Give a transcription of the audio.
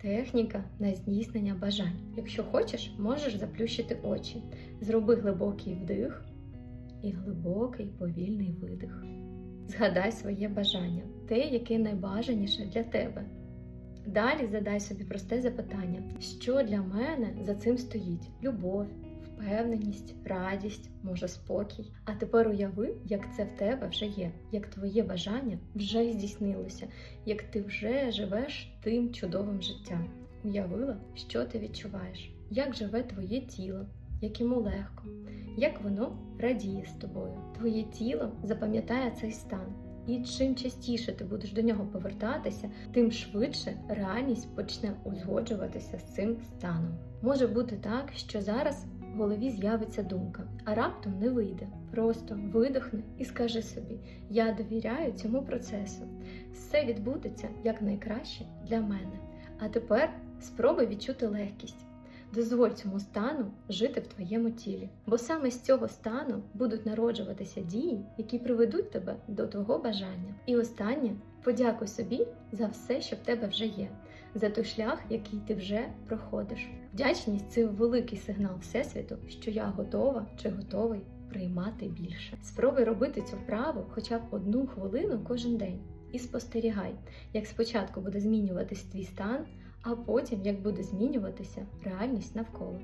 Техніка на здійснення бажань. Якщо хочеш, можеш заплющити очі. Зроби глибокий вдих і глибокий повільний видих. Згадай своє бажання, те, яке найбажаніше для тебе. Далі задай собі просте запитання: що для мене за цим стоїть? Любов, впевненість, радість, може спокій. А тепер уяви, як це в тебе вже є, як твоє бажання вже здійснилося, як ти вже живеш тим чудовим життям. Уявила, що ти відчуваєш, як живе твоє тіло, як йому легко, як воно радіє з тобою. Твоє тіло запам'ятає цей стан. І чим частіше ти будеш до нього повертатися, тим швидше реальність почне узгоджуватися з цим станом. Може бути так, що зараз в голові з'явиться думка, а раптом не вийде. Просто видихни і скажи собі: я довіряю цьому процесу. Все відбудеться якнайкраще для мене. А тепер спробуй відчути легкість. Дозволь цьому стану жити в твоєму тілі, бо саме з цього стану будуть народжуватися дії, які приведуть тебе до твого бажання. І останнє подякуй собі за все, що в тебе вже є, за той шлях, який ти вже проходиш. Вдячність це великий сигнал Всесвіту, що я готова чи готовий приймати більше. Спробуй робити цю вправу хоча б одну хвилину кожен день. І спостерігай, як спочатку буде змінюватись твій стан, а потім як буде змінюватися реальність навколо.